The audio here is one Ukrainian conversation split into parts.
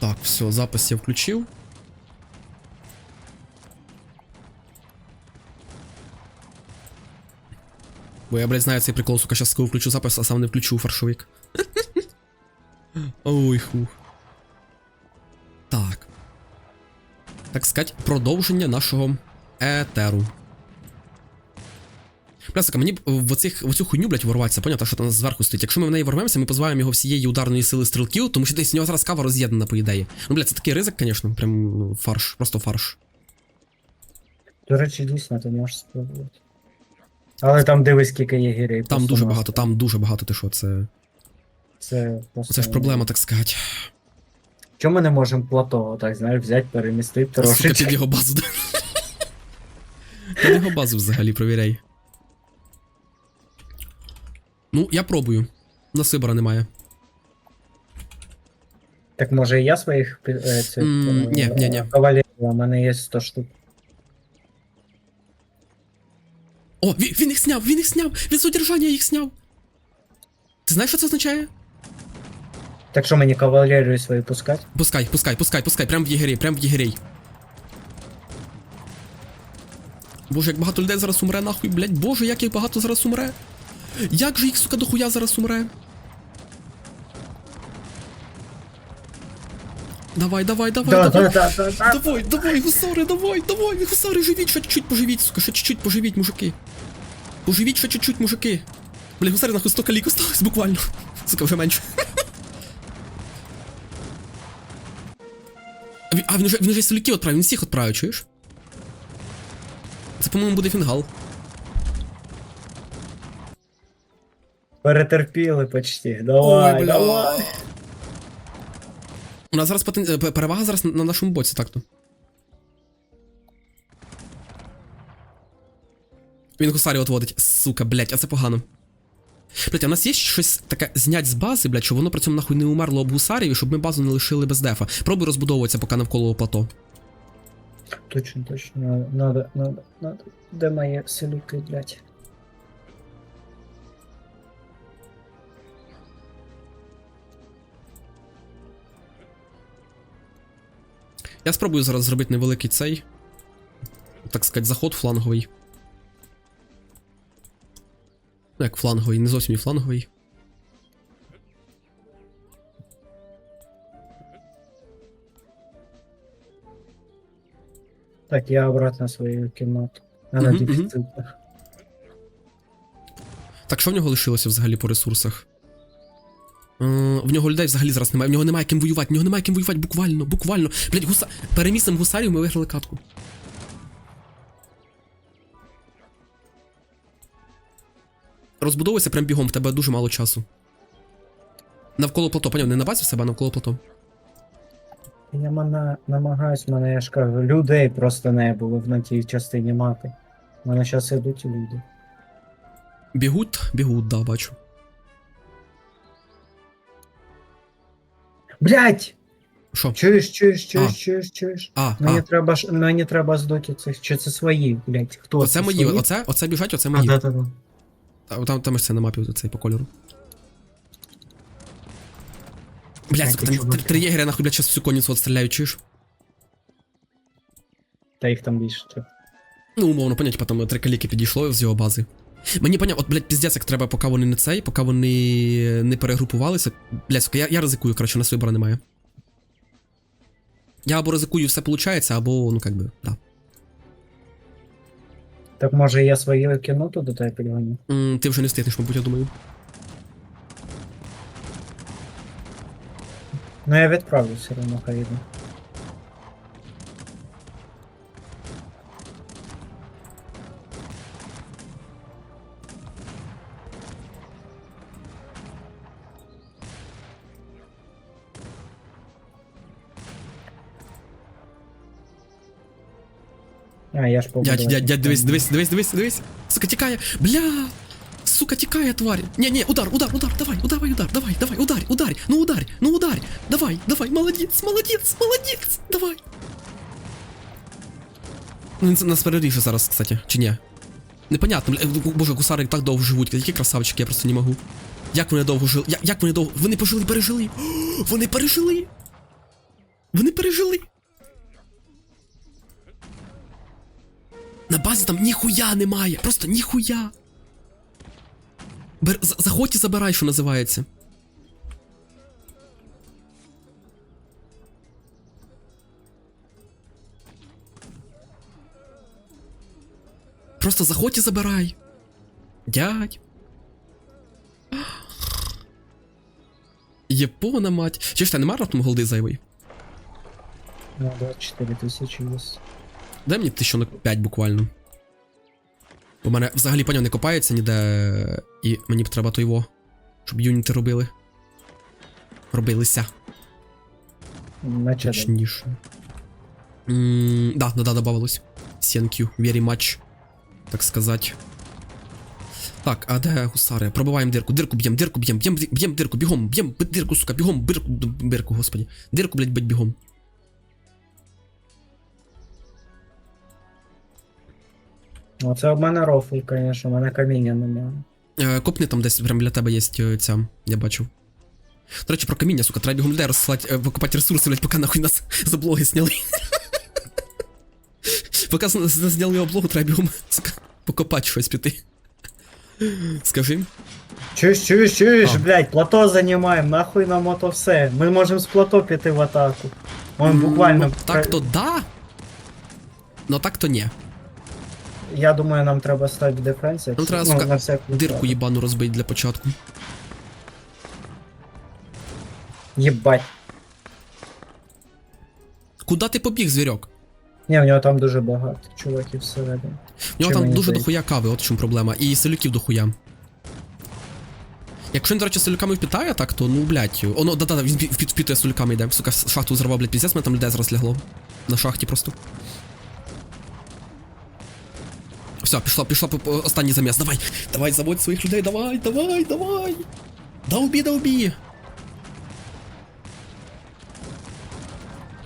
Так, все, запис я включив. Бо я, блядь, знаю цей прикол, сука, щас коли включу запис, а сам не включу фаршовик. Ой, хух. Так. Так сказать, продовження нашого етеру. Плясика, мені б в, оцих, в оцю хуйню, блядь, ворватися, понятно, що там зверху стоїть. Якщо ми в неї ворвемося, ми позбавимо його всієї ударної сили стрілків, тому що десь в нього зараз кава роз'єднана, по ідеї. Ну, блядь, це такий ризик, звісно, прям ну, фарш, просто фарш. До речі, дійсно, ти можеш спробувати. Але там дивись, скільки є гірей. Там дуже багато, там дуже багато, ти що, це. Це, просто... Це ж проблема, так сказати. Чому ми не можемо плато, так, знаєш, взяти, перемістити Сука, трошечки? під його базу. Під його базу взагалі, провіряй. Ну, я пробую. На Сибора немає. Так може і я своїх е, цих, М, е, ні, ні, ні. кавалерів, у мене є 100 штук. О, він, він їх сняв, він їх сняв! Він з удержання їх сняв! Ти знаєш, що це означає? Так що мені кавалерію свої пускати? Пускай, пускай, пускай, пускай, прям в єгерей, прям в єгерей. Боже, як багато людей зараз умре, нахуй, блядь, боже, як їх багато зараз умре. Як же їх, сука, дохуя зараз умре? Давай, давай, давай, Да, давай. да, да, да, да. Давай, давай, гусари, давай, давай, гусари, живіть, ще чуть-чуть поживіть, сука, ще чуть-чуть поживіть, мужики. Поживіть ще чуть-чуть, мужики. Бля, гусари нахуй 100 калік осталось буквально. Сука, вже менше. А він, вже, він вже селюків відправив, він всіх відправив, чуєш? Це, по-моєму, буде фінгал. Перетерпіли почти. Давай, Ой, бля. давай. У нас зараз потен... е, перевага зараз на- на нашому боці, так-то. Він гусарі отводить. Сука, блять, а це погано. Блять, а в нас є щось таке знять з бази, блять, щоб воно при цьому нахуй не умерло об гусарів, і щоб ми базу не лишили без дефа. Пробуй розбудовуватися поки навколо плато. Точно, точно. Надо, надо, надо. Де мої селюки, блядь? Я спробую зараз зробити невеликий цей. Так сказати, заход фланговий. Ну, як фланговий, не зовсім і фланговий. Так, я обратно в свою кімнату. Мгм, мгм. Так, що в нього лишилося взагалі по ресурсах? В нього людей взагалі зараз немає. В нього немає ким воювати, в нього немає ким воювати, буквально, буквально. Блять, гуса... перемісом гусарів ми виграли катку. Розбудовуйся прям бігом, в тебе дуже мало часу. Навколо плато, поняв, не на базі в себе, а навколо плато. Я мана, намагаюсь, мене я ж кажу, людей просто не було на тій частині мапи. У мене зараз ідуть люди. Бігуть, бігуть, да, бачу. Блять! Що? Чуєш, чуєш, чуєш, А. чуєш, чуєш. А, Мені а, треба ж мені треба здоті цих. Чи це свої, блять? Хто оце це мої, свої? оце, оце біжать, оце А, мої. да, да, да. А, Там, там це на мапі цей по кольору. Блядь, сука, ти там чого три, три єгеря нахуй, блядь, щас всю конницю отстріляють, чуєш? Та їх там більше. типу. Ну, умовно, понять, потім три каліки підійшло з його бази. Мені понятно, от, блядь, піздець, як треба, поки вони не цей, поки вони не перегрупувалися. Блядь, сука, я, я ризикую, коротше, у нас вибору немає. Я або ризикую, все виходить, або, ну, как би, да. Так може я свою кімнату до тебе підгоню? М, ти вже не встигнеш, мабуть, я думаю. Ну я відправлю все одно, хай йде. А, я ж побудував. Дядь, дядь, дядь, дивись, дивись, дивись, дивись, дивись. Сука, тікає. Бля! Сука, тікає, тварь. Ні, ні, удар, удар, удар, давай, удар, давай, удар, давай, давай, ударь, ударь, ну ударь, ну ударь, давай, давай, молодець, молодець, молодець, давай. Ну, він нас переріже зараз, кстати, чи ні? Непонятно, бля, боже, гусари так довго живуть, які красавчики, я просто не можу. Як вони довго жили, як, як вони довго, вони пожили, пережили, вони пережили. Вони пережили. На базі там ніхуя немає. Просто ніхуя. Бер... Заходь і забирай, що називається. Просто заходь і забирай. Дядь. Єпона мать. Чи ж та нема раптом голди зайвий? Ну, 24 тисячі є. Дай мені тисячу на 5 буквально. У мене взагалі поняв не копається ніде, і мені б треба то його, щоб юніти робили. Робилися. Наче. Точніше. М, Да, да, да, добавилось. Thank you, very much. Так сказать. Так, а де гусари? Пробиваємо дирку, дирку б'єм, дирку б'єм, б'єм, б'єм дирку, бігом, б'єм дирку, сука, бігом, бирку, бирку, господі. Дирку, блядь, бить бігом. Оце в мене рофл, звісно, у мене каміння немає. Е, Копни там десь прямо біля тебе є е, ця, я бачив. До речі, про каміння, сука, треба бігом людей розсилати, е, викопати ресурси, блядь, поки нахуй нас з облоги зняли. Поки з- зняли облогу, треба бігом, сука, покопати щось піти. Скажи. Чуєш, чуєш, чуєш, А. блядь, плато займаємо, нахуй нам ото все. Ми можемо з плато піти в атаку. Он буквально. ну, Так то да. Но так то ні. Я думаю, нам треба стати в дефенсі. Нам треба, ну, на всяк Дирку їбану розбить для початку. Єбать. Куда ти побіг, звірок? Ні, у нього там дуже багато чуваків всередині. У нього Чи там дуже дохуя кави, от в чому проблема. І селюків дохуя. Якщо він, до речі, селюками впітає, так, то ну, блядь. Оно, да-да-да, він впі- впі- впітує селюками йде. Сука, шахту зривав, блядь, піздець, мене там людей зараз лягло. На шахті просто. Все, по- по- останній заміс. Давай, давай, заводь своїх людей, давай, давай, давай. Долби, долби.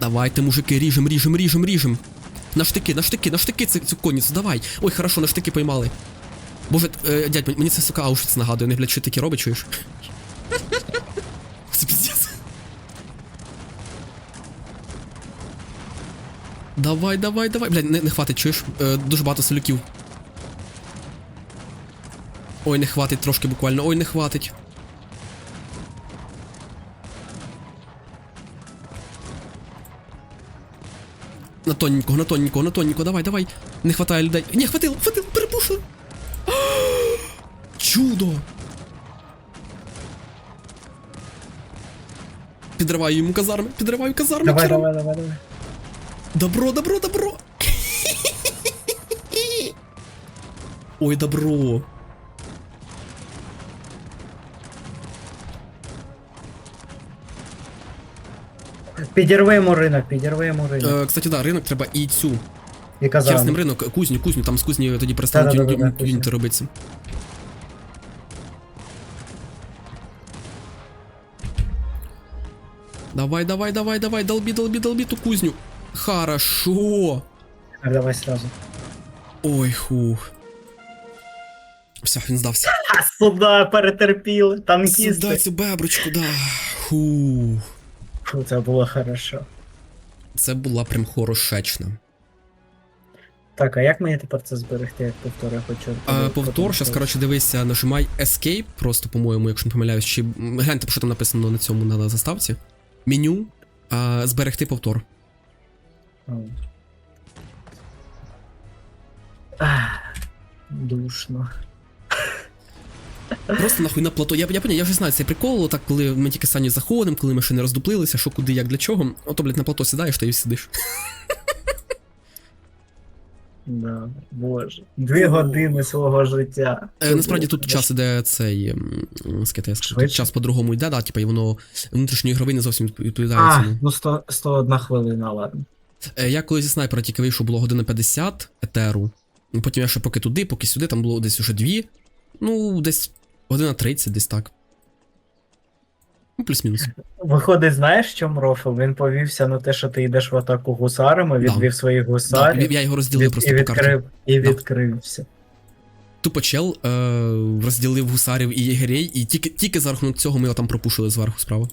Давайте, мужики, ріжем, ріжем, ріжем, ріжем. На штики, на штики, на штики цю, цю конницю, давай. Ой, хорошо, на штики поймали. Боже, е, дядь, мені- це сука Аушвіц нагадує, не блядь, що таке робить, чуєш? Це піздець. Давай, давай, давай. Блядь, не, не хватить, чуєш? Е, дуже багато селюків. Ой, не хватить трошки буквально, ой, не хватить. На тоненького, на тоненького, на тоненького, давай, давай. Не хватає людей. Не, хватило, хватило, перепушили. Чудо! Підриваю йому казарми, підриваю казарми. Давай, давай, давай, давай. Добро, добро, добро. Ой, добро. Підірвемо ринок, підірвемо ринок. Е, кстати, да, ринок треба і цю. І Хер з ним ринок, кузню, кузню, там з кузні тоді перестануть Да-да-да-да, ю- ю- юніти робитися. Давай, давай, давай, давай, долби, долби, долби ту кузню. Хорошо. Давай сразу. Ой, хух. Все, він здався. А сюда перетерпіли, Сюди танкісти. цю беброчку, да. Хух. Це було хорошо. Це була прям хорошечна. Так, а як мені тепер це зберегти, як повтор я хочу? А, повтор, зараз, коротше, дивися, нажимай Escape, просто, по-моєму, якщо не помиляюсь, чи гляньте, що там написано на цьому на заставці. Меню, а, зберегти повтор. Ах, Душно. Просто нахуй на плато. Я, я, поняв, я вже знаю цей прикол, так, коли ми тільки самі заходимо, коли ми ще не роздуплилися, що куди, як для чого. Ото, блядь, на плато сідаєш, та й сидиш. Да, боже. Дві години свого життя. Е, насправді тут час іде цей. скажу, тут час по-другому йде, да, типа, і воно внутрішньої ігровий не зовсім відповідає А, цьому. ну 100, 101 хвилина, ладно. Е, Я коли зі снайпера тільки вийшов, було година 50 етеру. Потім я ще поки туди, поки сюди, там було десь уже дві. Ну, десь година 30, десь так. Ну, плюс-мінус. Виходить, знаєш, чому рофл? Він повівся на те, що ти йдеш в атаку гусарами, Да. відвів своїх Да, гусарів я його розділив від- просто і по карті. відкрив, і Да. відкрився. Тупо чел е, розділив гусарів і єгерей, і тільки, тільки за рахунок цього ми його там пропушили зверху справа.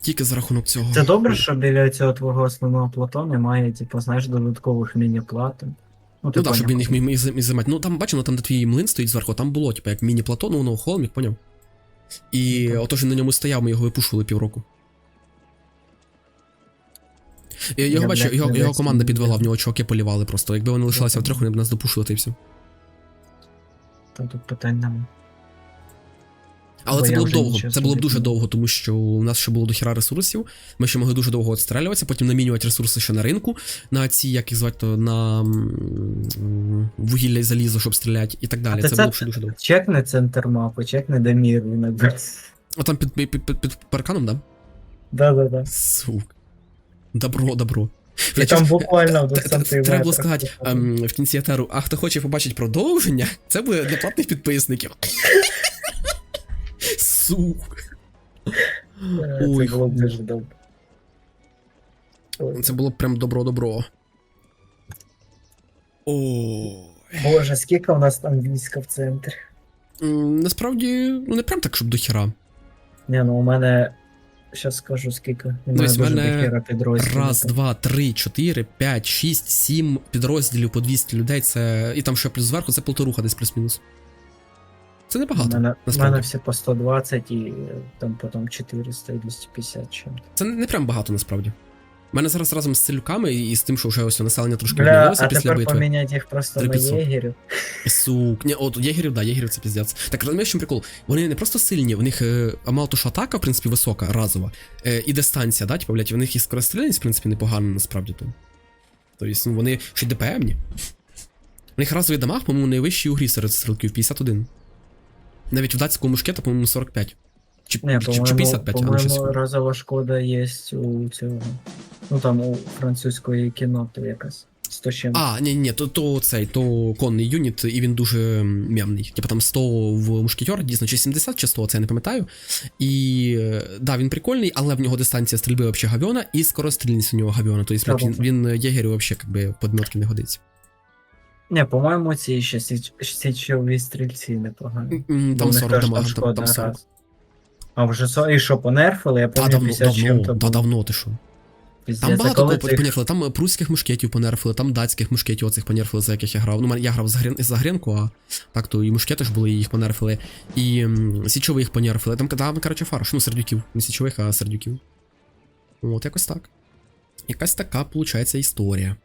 Тільки за рахунок цього. Це добре, що біля цього твого основного плато немає, типу, знаєш, додаткових міні-платин. Ну, ти Ну так, щоб він їх міг міг займати. Ну там бачимо, ну там де твій млин стоїть зверху, там було, типу, як міні-плато, ну воно холмік, поняв? І Ну, він на ньому стояв, ми його випушували півроку. Я, його бачу, його, його команда підвела, в нього чуваки полівали просто. Якби вони лишилися так. втрьох, вони б нас допушили, та й все. Та тут питань немає. Але Бо це було б довго. Це було б дуже довго, тому що у нас ще було дохіра ресурсів. Ми ще могли дуже довго відстрілюватися, потім намінювати ресурси ще на ринку, на ці, як їх звати, то на вугілля і залізо, щоб стріляти, і так далі. А Це це- було б ще дуже довго. Чекни центр мапи, чекни де мір. А там під, під, під, під, під парканом, да? Да-да-да. Сук. Добро, добро. І там буквально в. Треба було сказати ем, в кінці етеру, а хто хоче побачити продовження, це буде для платних підписників. Сук. Е, Ой, Це було б дуже добре. Ой, Це було б прям добро-добро. Ой. Боже, скільки у нас там війська в центрі? М, Насправді, ну не прям так, щоб до хіра. Ні, ну у мене. Щас скажу скільки. У мене Дивись, в дуже мене дохера підрозділів. Раз, два, три, чотири, п'ять, шість, сім підрозділів по 200 людей. Це. І там ще плюс зверху, це полторуха десь плюс-мінус. Це У небагато. мене, у насправді. мене всі по 120 і е, там потім 400 і 250 чим. Це не прям багато насправді. У мене зараз разом з целюками і з тим, що вже ось населення трошки відновилося а після тепер битви. поміняти їх просто на єгерів. Сук. Ні, от єгерів, да, єгерів це піздець. Так розумієш, чим прикол? Вони не просто сильні, в них е, а мало то, що атака, в принципі, висока, разова. Е, і дистанція, да, типу, блядь, в них і скорострільність, в принципі, непогана насправді то. Тобто, ну, вони ще й ДПМні. У них разовий дамаг, по-моєму, найвищий у грі серед стрілків 51. Навіть в датського мушкета, по-моєму, 45. Чи, Ні, чи, чи по-моєму, 55, але щось. по-моєму, разова шкода є у цього. Ну там у французької кіноти якась. 100 чим. А, ні, ні, то, то цей, то конний юніт, і він дуже м'ямний. Типа там 100 в мушкетер, дійсно, чи 70 чи 100, це я не пам'ятаю. І е, да, він прикольний, але в нього дистанція стрільби вообще гавьона, і скорострільність у нього гавьона. Тобто, блядь, він, він єгерю вообще как би подметки не годиться. Ні, по-моєму, ці ще січ- січові стрільці непогані. М, Бо Там 40 теж дамага, там, там 40. А вже со... і що, понерфили? Я Та пам'ятаю давно, 50 чим давно, то та було. давно ти що. Піздець, Там а багато коли кого цих- понерфили, там е, прусських мушкетів понерфили, там датських мушкетів оцих понерфили, за яких я грав. Ну, мен- я грав за, Грен... за Гренку, а так то і мушкети ж були, і їх понерфили. І м, січових понерфили. Там, там, коротше, фарш, ну, сердюків. Не січових, а сердюків. От, якось так. Якась така, виходить, історія.